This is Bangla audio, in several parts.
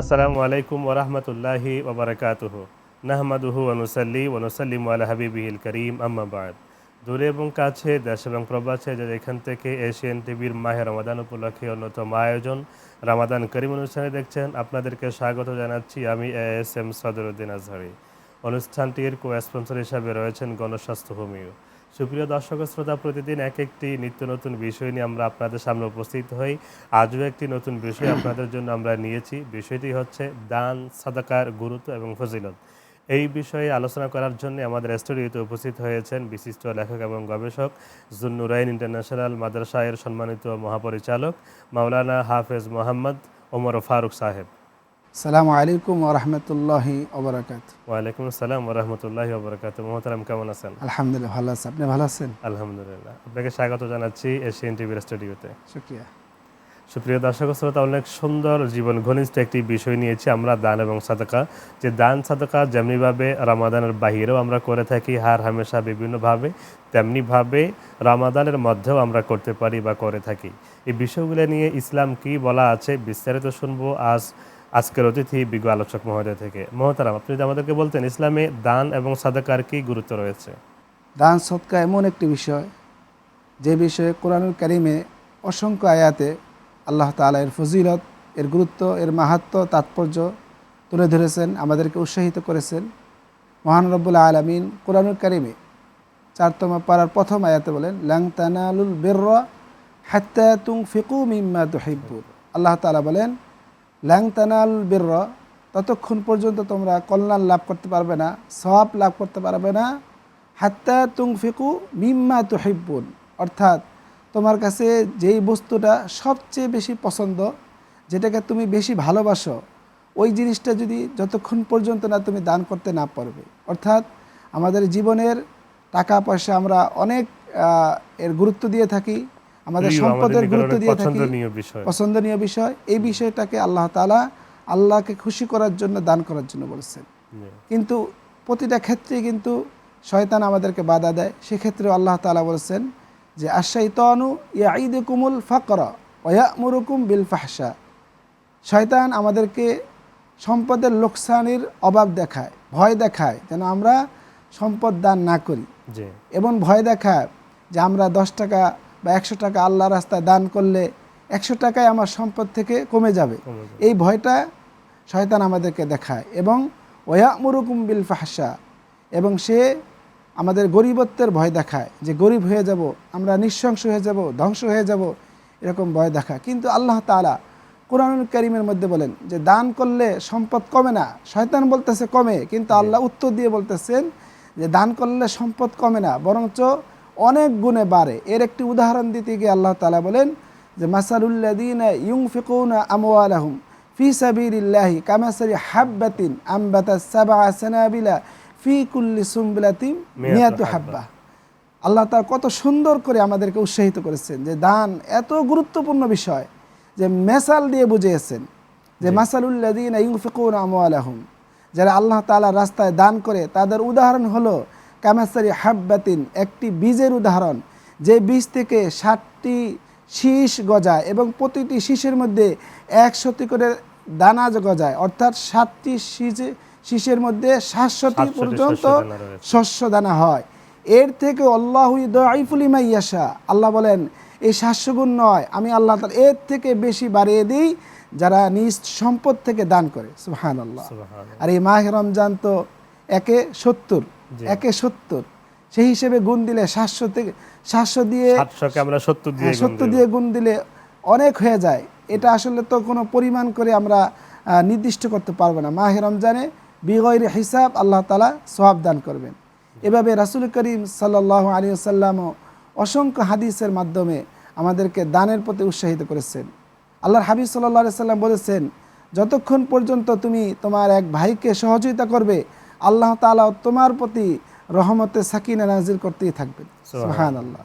আসসালামু আলাইকুম ওরহমতুল্লাহি ওবরাকাতুহু নাহমাদুহু অনুসাল্লি ওনসাল্লিম আলা হাবিবিহিল করিম আম্মাবাদ দূরে এবং কাছে, দেশ এবং প্রবাসে যে এখান থেকে এশিয়ান টিভির মাহে রমাদান উপলক্ষে অন্যতম আয়োজন, রামাদান করিম অনুষ্ঠানে দেখছেন, আপনাদেরকে স্বাগত জানাচ্ছি আমি A S M Sadruddin Azhari. অনুষ্ঠানটির কো স্পন্সর হিসাবে রয়েছেন গণস্বাস্থ্য হোমিও। সুপ্রিয় দর্শক শ্রোতা, প্রতিদিন এক একটি নিত্য নতুন বিষয় নিয়ে আমরা আপনাদের সামনে উপস্থিত হই। আজও একটি নতুন বিষয় আপনাদের জন্য আমরা নিয়েছি। বিষয়টি হচ্ছে দান, সাদাকার, গুরুত্ব এবং ফজিলত। এই বিষয়ে আলোচনা করার জন্য আমাদের স্টুডিওতে উপস্থিত হয়েছেন বিশিষ্ট লেখক এবং গবেষক জুন্নুরাইন ইন্টারন্যাশনাল মাদ্রাসায়ের সম্মানিত মহাপরিচালক মাওলানা হাফেজ মোহাম্মদ ওমর ফারুক সাহেব। সালামু আলাইকুম ওরহমতুল্লাহি ওবরাকাত ওয়ালাইকুম আসসালাম ওরহমতুল্লাহি ওবরাকাত মোহতারাম কেমন আছেন? আলহামদুলিল্লাহ ভালো আছে। আপনি ভালো আছেন? আলহামদুলিল্লাহ। আপনাকে স্বাগত জানাচ্ছি এশিয়ান টিভির স্টুডিওতে। শুক্রিয়া। সুপ্রিয় দর্শক শ্রোতা অনেক সুন্দর জীবন ঘনিষ্ঠ একটি বিষয় নিয়েছি আমরা দান এবং সাদাকা। যে দান সাদাকা যেমনিভাবে রামাদানের বাহিরেও আমরা করে থাকি হার হামেশা বিভিন্নভাবে তেমনিভাবে রামাদানের মধ্যেও আমরা করতে পারি বা করে থাকি। এই বিষয়গুলো নিয়ে ইসলাম কি বলা আছে বিস্তারিত শুনব আজ আজকের অতিথি বিজ্ঞ আলোচক মহোদয় থেকে। মহতারাম, আপনি যদি আমাদেরকে বলতেন, ইসলামে দান এবং সাদাকার কি গুরুত্ব রয়েছে? দান সৎকা এমন একটি বিষয়, যে বিষয়ে কোরআনুল কারিমে অসংখ্য আয়াতে আল্লাহ তালা এর ফজিলত, এর গুরুত্ব, এর মাহাত্ম, তাৎপর্য তুলে ধরেছেন, আমাদেরকে উৎসাহিত করেছেন। মহান রব্বুল আলমিন কোরআনুল কারিমে চারতম পাড়ার প্রথম আয়াতে বলেন ল্যাং তানালুল বের হাত্তা তুং ফিকু মিম্মা তুহিব্বুর। আল্লাহ তালা বলেন ল্যাং তানাল বের ততক্ষণ পর্যন্ত তোমরা কল্যাণ লাভ করতে পারবে না, সওয়াব লাভ করতে পারবে না, হাত্তা তুং ফিকু মিম্মা তুহিব্বুন। অর্থাৎ তোমার কাছে যেই বস্তুটা সবচেয়ে বেশি পছন্দ, যেটাকে তুমি বেশি ভালোবাসো, ওই জিনিসটা যদি যতক্ষণ পর্যন্ত না তুমি দান করতে না পারবে। অর্থাৎ আমাদের জীবনের টাকা পয়সা আমরা অনেক এর গুরুত্ব দিয়ে থাকি আমাদের সম্পদের গুরুত্ব দিয়ে থাকি পছন্দনীয় বিষয়। এই বিষয়টাকে আল্লাহ তালা আল্লাহকে খুশি করার জন্য দান করার জন্য বলেছেন। কিন্তু প্রতিটা ক্ষেত্রে কিন্তু শয়তান আমাদেরকে বাধা দেয়। সেক্ষেত্রে আল্লাহ তালা বলেছেন যে আশাইতানু ইয়াঈদ কুমুল ফকর ওয়ামুরুকুম বিল ফাহসা শয়তান আমাদেরকে সম্পদের লোকসানির অভাব দেখায় ভয় দেখায় যেন আমরা সম্পদ দান না করি। এবং ভয় দেখায় যে আমরা দশ টাকা বা একশো টাকা আল্লাহ রাস্তায় দান করলে একশো টাকায় আমার সম্পদ থেকে কমে যাবে। এই ভয়টা শয়তান আমাদেরকে দেখায় এবং ওয়া মুরুকুম বিল ফাহসা এবং সে আমাদের গরিবত্বের ভয় দেখায় যে গরিব হয়ে যাব আমরা নিঃশংস হয়ে যাব ধ্বংস হয়ে যাব এরকম ভয় দেখায়। কিন্তু আল্লাহ তাআলা কোরআনুল করিমের মধ্যে বলেন যে দান করলে সম্পদ কমে না। শয়তান বলতেছে কমে কিন্তু আল্লাহ উত্তর দিয়ে বলতেছেন যে দান করলে সম্পদ কমে না বরঞ্চ অনেক গুণে বাড়ে। এর একটি উদাহরণ দিতে গিয়ে আল্লাহ তালা বলেন যে মাসালুল্লাদিন ইউং ফিকুনা আমওয়ালাহুম ফি সাবিলিল্লাহি কামাসারি হাব্বাতিন আম্বাতা সাবা ফি কুল্লি সুম্বিলাতিম মিয়াতু হাব্বা। আল্লাহ তার কত সুন্দর করে আমাদেরকে উৎসাহিত করেছেন যে দান এত গুরুত্বপূর্ণ বিষয় যে মেসাল দিয়ে বুঝিয়েছেন যে মাসালুল্লাদিন ইউফিকুন আমওয়ালাহুম। যারা আল্লাহ তাআলা রাস্তায় দান করে তাদের উদাহরণ হলো কামাসারি হাব্বাতিন একটি বীজের উদাহরণ। যে বীজ থেকে ষাটটি শীষ গজায় এবং প্রতিটি শীষের মধ্যে একশোটি করে দানা গজায় অর্থাৎ সাতটি শীষে শীষের মধ্যে সাতশোটি পর্যন্ত শস্য দানা হয়। এর থেকে আল্লাহ দইফুলিমা ইয়াশা। আল্লাহ বলেন এই সাতশো গুণ নয় আমি আল্লাহ তাআলা এর থেকে বেশি বাড়িয়ে দিই যারা নিজ সম্পদ থেকে দান করে। সুহান আল্লাহ আর এই মাহ রমজান তো একে সত্তর। একে সত্তর। সেই হিসেবে গুণ দিলে সাতশো থেকে সাতশো দিয়ে আমরা সত্তর দিয়ে হ্যাঁ, সত্তর দিয়ে গুণ দিলে অনেক হয়ে যায়। এটা আসলে তো কোনো পরিমাণ করে আমরা নির্দিষ্ট করতে পারব না। মাহে রমজানে বিগৈর হিসাব আল্লাহ তালা সোয়াব দান করবেন। এভাবে রাসুল করিম সাল্লাহ আলী সাল্লামও অসংখ্য হাদিসের মাধ্যমে আমাদেরকে দানের প্রতি উৎসাহিত করেছেন। আল্লাহর হাবিব সাল্লাহ সাল্লাম বলেছেন যতক্ষণ পর্যন্ত তুমি তোমার এক ভাইকে সহযোগিতা করবে আল্লাহ তালা তোমার প্রতি রহমতে সাকিনা নাজির করতেই থাকবেন। সুহান আল্লাহ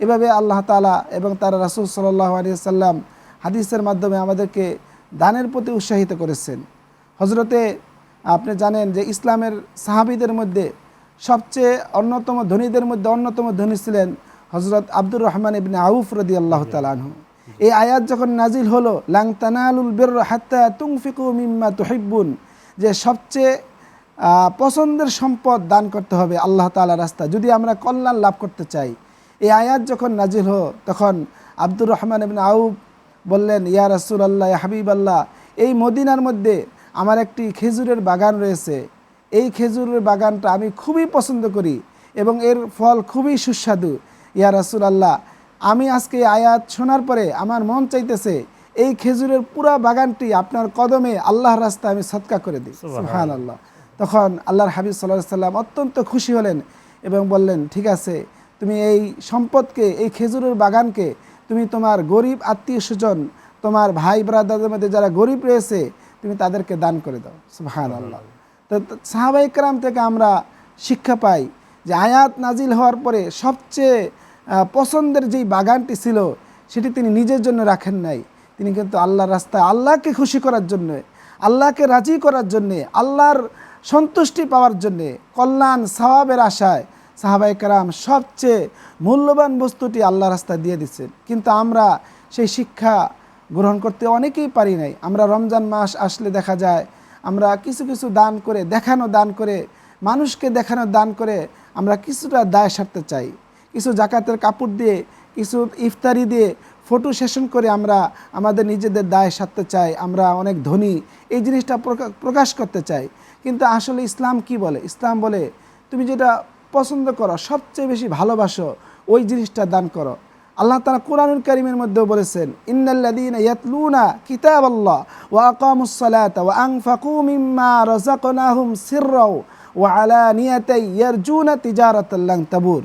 এভাবে আল্লাহ তালা এবং তার রাসুল সাল্লাহ আলী সাল্লাম হাদিসের মাধ্যমে আমাদেরকে দানের প্রতি উৎসাহিত করেছেন। হজরতে আপনি জানেন যে ইসলামের সাহাবিদের মধ্যে সবচেয়ে অন্যতম ধনীদের মধ্যে অন্যতম ধনী ছিলেন হজরত আব্দুর রহমান ইবনে আউফ রদি আল্লাহ তালাহু এই আয়াত যখন নাজিল হলো লাং তানালুল বের হাত্তা তুংফিকু মিম্মা তুহিব্বুন যে সবচেয়ে পছন্দের সম্পদ দান করতে হবে আল্লাহ তাআলা রাস্তা যদি আমরা কল্যাণ লাভ করতে চাই এই আয়াত যখন নাজিল হো তখন আব্দুর রহমান ইবনে আউব বললেন ইয়া রাসূল আল্লাহ হাবিব আল্লাহ এই মদিনার মধ্যে আমার একটি খেজুরের বাগান রয়েছে। এই খেজুরের বাগানটা আমি খুবই পছন্দ করি এবং এর ফল খুবই সুস্বাদু। ইয়া রাসূল আল্লাহ আমি আজকে আয়াত শোনার পরে আমার মন চাইতেছে এই খেজুরের পুরা বাগানটি আপনার কদমে আল্লাহর রাস্তায় আমি সৎকা করে দিই। সুহান আল্লাহ তখন আল্লাহর হাবিব সাল্লাহ সাল্লাম অত্যন্ত খুশি হলেন এবং বললেন, ঠিক আছে, তুমি এই সম্পদকে, এই খেজুরের বাগানকে, তুমি তোমার গরিব আত্মীয় স্বজন, তোমার ভাই ব্রাদারদের মধ্যে যারা গরিব রয়েছে, তুমি তাদেরকে দান করে দাও। সুহান আল্লাহ তো সাহাবাইকরাম থেকে আমরা শিক্ষা পাই যে আয়াত নাজিল হওয়ার পরে সবচেয়ে পছন্দের যেই বাগানটি ছিল, সেটি তিনি নিজের জন্য রাখেন নাই। তিনি কিন্তু আল্লাহর রাস্তায় আল্লাহকে খুশি করার জন্য, আল্লাহকে রাজি করার জন্যে, আল্লাহর সন্তুষ্টি পাওয়ার জন্যে কল্যাণ সওয়াবের আশায় সাহাবাই কারাম সবচেয়ে মূল্যবান বস্তুটি আল্লাহ রাস্তায় দিয়ে দিচ্ছেন। কিন্তু আমরা সেই শিক্ষা গ্রহণ করতে অনেকেই পারি নাই। আমরা রমজান মাস আসলে দেখা যায়, আমরা কিছু কিছু দান করে, দেখানো দান করে, মানুষকে দেখানো দান করে আমরা কিছুটা দায় সারতে চাই। কিছু জাকাতের কাপড় দিয়ে, কিছু ইফতারি দিয়ে ফটো সেশন করে আমরা আমাদের নিজেদের দায় সারতে চাই, আমরা অনেক ধনী। এই জিনিসটা প্রকাশ করতে চাই। কিন্তু আসলে ইসলাম কি বলে? ইসলাম বলে তুমি যেটা পছন্দ করো সবচেয়ে বেশি ভালোবাসো ওই জিনিসটা দান করো। আল্লাহ তালা কোরআনুল করিমের মধ্যেও বলেছেন ইন্নাল্লাযীনা ইয়াতলুনা কিতাবাল্লাহ ওয়া আকামুস সালাতা ওয়া আনফাকু মিম্মা রাযাকনাহুম সিররাও ওয়া আলানিয়াতাই ইয়ারজুনা তিজারাতাল লান তাবুর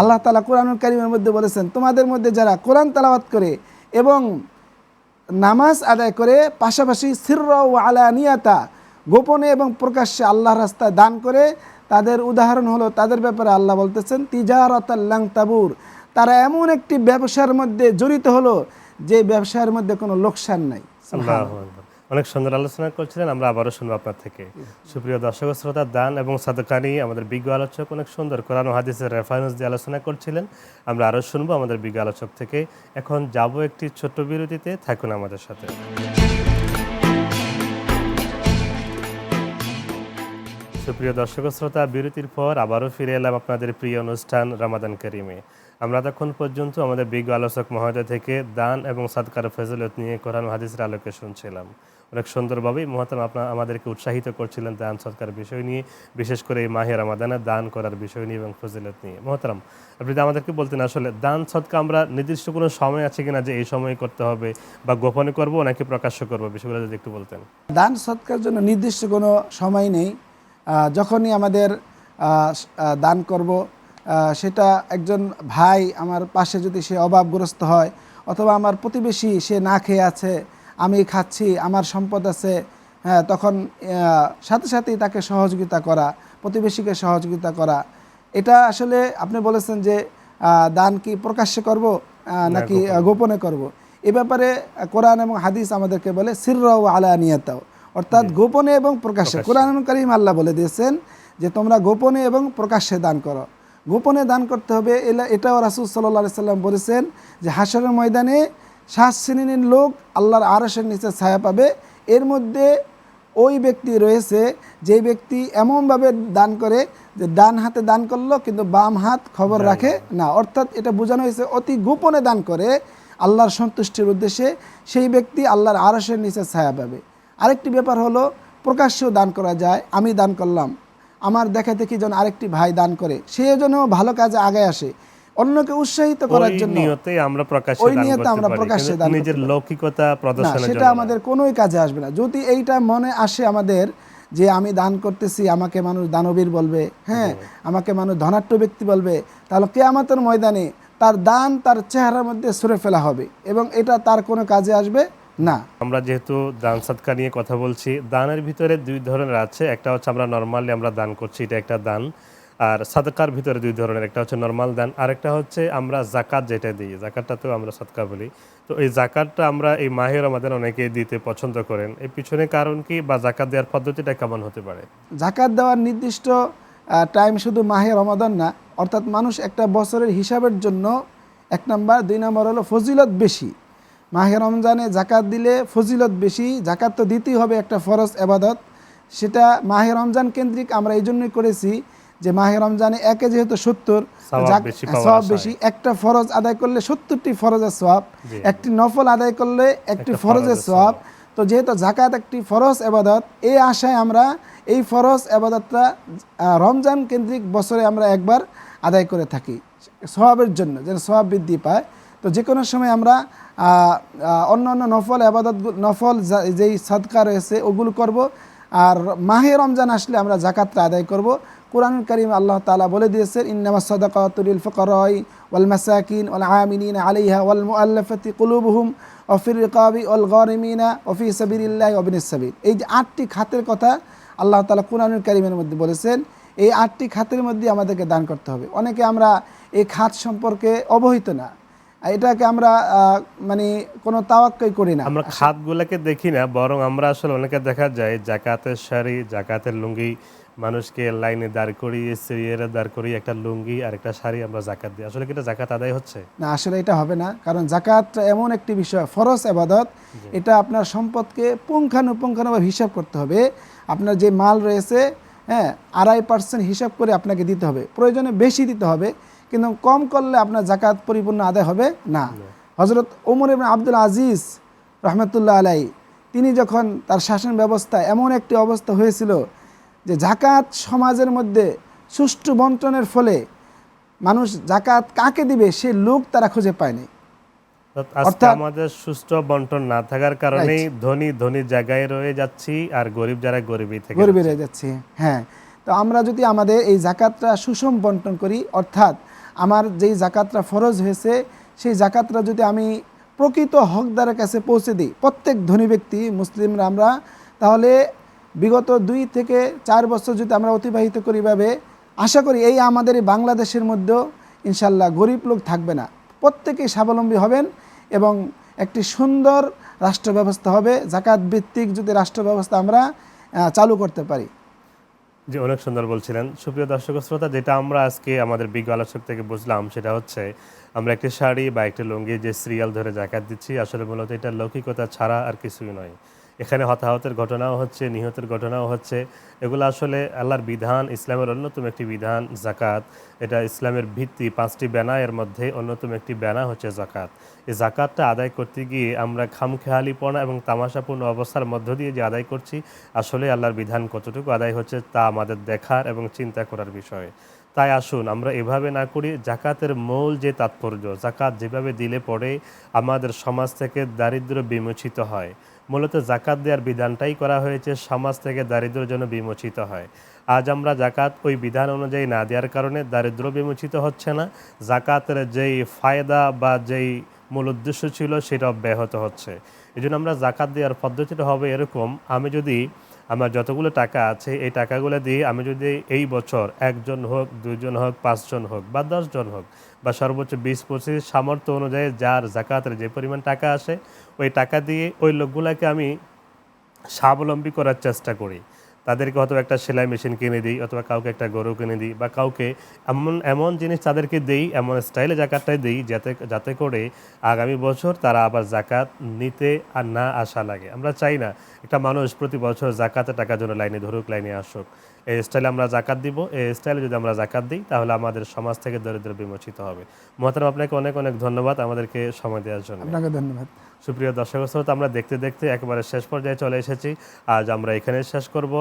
আল্লাহ তালা কোরআনুল কারিমের মধ্যে বলেছেন তোমাদের মধ্যে যারা কোরআন তালাওয়াত করে এবং নামাজ আদায় করে পাশাপাশি সিরর ও আলানিয়াতা গোপনে এবং প্রকাশ্যে আল্লাহ রাস্তায় দান করে তাদের উদাহরণ হলো তাদের ব্যাপারে আল্লাহ বলতেছেন তিজারত আল্লাং তাবুর তারা এমন একটি ব্যবসার মধ্যে জড়িত হলো যে ব্যবসার মধ্যে কোনো লোকসান নাই। অনেক সুন্দর আলোচনা করছিলেন আমরা আবারও শুনব আপনার থেকে। সুপ্রিয় দর্শক শ্রোতা দান এবং সাদকা নিয়ে আমাদের বিজ্ঞ আলোচক অনেক সুন্দর কোরআন হাদিসের রেফারেন্স দিয়ে আলোচনা করছিলেন। আমরা আরও শুনব আমাদের বিজ্ঞ আলোচক থেকে। এখন যাব একটি ছোট্ট বিরতিতে থাকুন আমাদের সাথে। সুপ্রিয় দর্শক শ্রোতা, বিরতির পর আবারও ফিরে এলাম আপনাদের প্রিয় অনুষ্ঠান রামাদান করিমে। আমরা তখন পর্যন্ত আমাদের বিজ্ঞ আলোচক মহোদয় থেকে দান এবং সাদকার ফেজলত নিয়ে কোরআন হাদিসের আলোকে শুনছিলাম। অনেক সুন্দরভাবেই মহাতাম আপনার আমাদেরকে উৎসাহিত করছিলেন দান সৎকার বিষয় নিয়ে, বিশেষ করে এই মাহের রামাদানে দান করার বিষয় নিয়ে এবং ফজিলত নিয়ে। মহতারাম, আপনি আমাদেরকে বলতেন আসলে দান সৎকা আমরা নির্দিষ্ট কোনো সময় আছে কিনা যে এই সময় করতে হবে বা গোপনে করব নাকি প্রকাশ্য করব, বিষয়গুলো যদি একটু বলতেন। দান সৎকার জন্য নির্দিষ্ট কোনো সময় নেই। যখনই আমাদের দান করব সেটা একজন ভাই আমার পাশে যদি সে অভাবগ্রস্ত হয় অথবা আমার প্রতিবেশী সে না খেয়ে আছে আমি খাচ্ছি আমার সম্পদ আছে হ্যাঁ তখন সাথে সাথেই তাকে সহযোগিতা করা প্রতিবেশীকে সহযোগিতা করা। এটা আসলে আপনি বলেছেন যে দান কি প্রকাশ্যে করব নাকি গোপনে করব। এ ব্যাপারে কোরআন এবং হাদিস আমাদেরকে বলে সিররাও আলা নিয়াতাও। অর্থাৎ গোপনে এবং প্রকাশ্যে কোরআন করিম আল্লাহ বলে দিয়েছেন যে তোমরা গোপনে এবং প্রকাশ্যে দান করো। গোপনে দান করতে হবে এলা- এটাও রাসুল সাল্লাহ সাল্লাম বলেছেন যে হাসরের ময়দানে শ্বাস শ্রেণির লোক আল্লাহর আরসের নিচে ছায়া পাবে। এর মধ্যে ওই ব্যক্তি রয়েছে যে ব্যক্তি এমনভাবে দান করে যে ডান হাতে দান করল কিন্তু বাম হাত খবর রাখে না। অর্থাৎ এটা বোঝানো হয়েছে অতি গোপনে দান করে আল্লাহর সন্তুষ্টির উদ্দেশ্যে সেই ব্যক্তি আল্লাহর আরসের নিচে ছায়া পাবে। আরেকটি ব্যাপার হলো প্রকাশ্যেও দান করা যায় আমি দান করলাম। আমার দেখা দেখি যেন আরেকটি ভাই দান করে সে যেন ভালো কাজে আগে আসে। অন্যকে উৎসাহিত করার জন্য আমরা প্রকাশ্যে ওই নিয়তে আমরা প্রকাশ্যে দান নিজের লৌকিকতা না প্রদর্শনের সেটা। আমাদের কোনোই কাজে আসবে না। যদি এইটা মনে আসে আমাদের যে আমি দান করতেছি আমাকে মানুষ দানবীর বলবে হ্যাঁ আমাকে মানুষ ধনাঢ্য ব্যক্তি বলবে তাহলে কেয়ামতের ময়দানে তার দান তার চেহারার মধ্যে সরে ফেলা হবে এবং এটা তার কোনো কাজে আসবে না। আমরা যেহেতু দান সৎকা নিয়ে কথা বলছি দানের ভিতরে দুই ধরনের আছে। একটা হচ্ছে আমরা নর্মালি আমরা দান করছি এটা একটা দান। আর সাদকার ভিতরে দুই ধরনের একটা হচ্ছে নর্মাল দান আরেকটা হচ্ছে আমরা জাকাত যেটা দিই। জাকাতটাতেও আমরা সৎকা বলি। তো এই জাকাতটা আমরা এই মাহের আমাদের অনেকে দিতে পছন্দ করেন। এই পিছনে কারণ কি বা জাকাত দেওয়ার পদ্ধতিটা কেমন হতে পারে? জাকাত দেওয়ার নির্দিষ্ট টাইম শুধু মাহে রমাদান না অর্থাৎ মানুষ একটা বছরের হিসাবের জন্য এক নাম্বার দুই নাম্বার হলো ফজিলত বেশি। মাহে রমজানে জাকাত দিলে ফজিলত বেশি জাকাত তো দিতেই হবে একটা ফরজ এবাদত। সেটা মাহে রমজান কেন্দ্রিক আমরা এই জন্যই করেছি যে মাহে রমজানে একে যেহেতু সত্তর সব বেশি একটা ফরজ আদায় করলে সত্তরটি ফরজের জি। একটি নফল আদায় করলে একটি ফরজের সওয়াব। তো যেহেতু জাকাত একটি ফরজ এবাদত এই আশায় আমরা এই ফরজ এবাদতটা রমজান কেন্দ্রিক বছরে আমরা একবার আদায় করে থাকি সওয়াবের জন্য যেন সওয়াব বৃদ্ধি পায়। তো যে কোনো সময় আমরা অন্য অন্য নফল, আবাদত নফল যেই সাদকা রয়েছে, ওগুলো করব। আর মাহে রমজান আসলে আমরা জাকাতটা আদায় করব। কোরআন করিম আল্লাহ তালা বলে দিয়েছেন, ইন্নামা সাদাকাতুল ফুকারাই ওয়াল মাসাকিন ওয়াল আমিনিন আলাইহা ওয়াল মুআল্লাফাতি কুলুবুহুম ওয়া ফির রিকাবি ওয়াল গারিমিনা ওয়া ফি সাবিলিল্লাহি ওয়া বিনিস সাবিল। এই যে আটটি খাতের কথা আল্লাহ তালা কোরআনুল কারিমের মধ্যে বলেছেন, এই আটটি খাতের মধ্যে আমাদেরকে দান করতে হবে। অনেকে আমরা এই খাত সম্পর্কে অবহিত না। এটাকে আমরা মানে কোনো তাওয়াক্কাই করি না। আমরা খাতগুলোকে দেখি না বরং আমরা আসলে অনেকে দেখা যায় জাকাতের শাড়ি জাকাতের লুঙ্গি মানুষকে লাইনে দাঁড় করিয়ে সিরিয়ালে দাঁড় করিয়ে একটা লুঙ্গি আর একটা শাড়ি আমরা জাকাত দিই। আসলে কি এটা জাকাত আদায় হচ্ছে? না আসলে এটা হবে না কারণ জাকাত এমন একটি বিষয় ফরজ আবাদত। এটা আপনার সম্পদকে পুঙ্খানুপুঙ্খানুভাবে হিসাব করতে হবে। আপনার যে মাল রয়েছে হ্যাঁ আড়াই পার্সেন্ট হিসাব করে আপনাকে দিতে হবে। প্রয়োজনে বেশি দিতে হবে। কিন্তু কম করলে আপনার জাকাত পরিপূর্ণ আদায় হবে না। হজরত ওমর ইবনে আব্দুল আজিজ রহমতুল্লাহ আলাই তিনি যখন তার শাসন ব্যবস্থা এমন একটি অবস্থা হয়েছিল যে জাকাত সমাজের মধ্যে সুষ্ঠু বন্টনের ফলে মানুষ জাকাত কাকে দিবে সে লোক তারা খুঁজে পায়নি। আমাদের সুষ্ঠু বন্টন না থাকার কারণেই ধনী ধনী জায়গায় রয়ে যাচ্ছি আর গরিব যারা গরিবই থেকে গরিবে রয়ে যাচ্ছে হ্যাঁ। তো আমরা যদি আমাদের এই জাকাতটা সুষম বন্টন করি অর্থাৎ আমার যেই জাকাতটা ফরজ হয়েছে, সেই জাকাতটা যদি আমি প্রকৃত হকদারের কাছে পৌঁছে দিই, প্রত্যেক ধনী ব্যক্তি, মুসলিমরা আমরা, তাহলে বিগত দুই থেকে চার বছর যদি আমরা অতিবাহিত করি ভাবে আশা করি এই আমাদের বাংলাদেশের মধ্যেও ইনশাল্লাহ গরিব লোক থাকবে না। প্রত্যেকেই স্বাবলম্বী হবেন এবং একটি সুন্দর রাষ্ট্র ব্যবস্থা হবে, জাকাত ভিত্তিক যদি রাষ্ট্র ব্যবস্থা আমরা চালু করতে পারি। যে অনেক সুন্দর বলছিলেন। সুপ্রিয় দর্শক শ্রোতা, যেটা আমরা আজকে আমাদের বিজ্ঞ আলোচক থেকে বুঝলাম, সেটা হচ্ছে আমরা একটি শাড়ি বা একটি লুঙ্গি যে সিরিয়াল ধরে জাকাত দিচ্ছি, আসলে মূলত এটা লৌকিকতা ছাড়া আর কিছুই নয়। এখানে হতাহতের ঘটনাও হচ্ছে, নিহতের ঘটনাও হচ্ছে। এগুলো আসলে আল্লাহর বিধান, ইসলামের অন্যতম একটি বিধান জাকাত এটা ইসলামের ভিত্তি, পাঁচটি ব্যানা এর মধ্যে অন্যতম একটি ব্যানা হচ্ছে জাকাত এই জাকাতটা আদায় করতে গিয়ে আমরা খামখেয়ালিপনা এবং তামাশাপূর্ণ অবস্থার মধ্য দিয়ে যে আদায় করছি, আসলে আল্লাহর বিধান কতটুকু আদায় হচ্ছে তা আমাদের দেখার এবং চিন্তা করার বিষয়। তাই আসুন, আমরা এভাবে না করি জাকাতের মূল যে তাৎপর্য জাকাত যেভাবে দিলে পরে আমাদের সমাজ থেকে দারিদ্র্য বিমোচিত হয়। মূলত জাকাত দেওয়ার বিধানটাই করা হয়েছে, সমাজ থেকে দারিদ্র্যের জন্য বিমোচিত হয়। আজ আমরা জাকাত ওই বিধান অনুযায়ী না দেওয়ার কারণে দারিদ্র বিমোচিত হচ্ছে না। জাকাতের যেই ফায়দা বা যেই মূল উদ্দেশ্য ছিল সেটা ব্যাহত হচ্ছে। এই আমরা জাকাত দেওয়ার পদ্ধতিটা হবে এরকম, আমি যদি আমার যতগুলো টাকা আছে, এই টাকাগুলো দিয়ে আমি যদি এই বছর একজন হোক দুজন হোক, পাঁচজন হোক বা দশজন হোক বা সর্বোচ্চ বিশ পঁচিশ সামর্থ্য অনুযায়ী যার জাকাতের যে পরিমাণ টাকা আসে, ওই টাকা দিয়ে ওই লোকগুলোকে আমি স্বাবলম্বী করার চেষ্টা করি। তাদেরকে হয়তো একটা সেলাই মেশিন কিনে দিই অথবা কাউকে একটা গরু কিনে দিই বা কাউকে এমন এমন জিনিস তাদেরকে দেই, এমন স্টাইলে জাকাতটাই দিই যাতে যাতে করে আগামী বছর তারা আবার জাকাত নিতে আর না আসা লাগে। আমরা চাই না একটা মানুষ প্রতি বছর জাকাতের টাকার জন্য লাইনে ধরুক, লাইনে আসুক। এই স্টাইলে আমরা জাকাত দিব এই স্টাইলে যদি আমরা জাকাত দিই তাহলে আমাদের সমাজ থেকে দরিদ্র বিমোচিত হবে। মহাতারাম আপনাকে অনেক অনেক ধন্যবাদ আমাদেরকে সময় দেওয়ার জন্য। আপনাকে ধন্যবাদ। সুপ্রিয় দর্শক শ্রোতা আমরা দেখতে দেখতে একেবারে শেষ পর্যায়ে চলে এসেছি। আজ আমরা এখানে শেষ করব।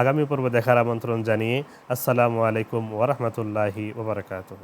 আগামী পর্ব দেখার আমন্ত্রণ জানিয়ে আসসালামু আলাইকুম ওরহমতুল্লাহি ওবরাকাতুহ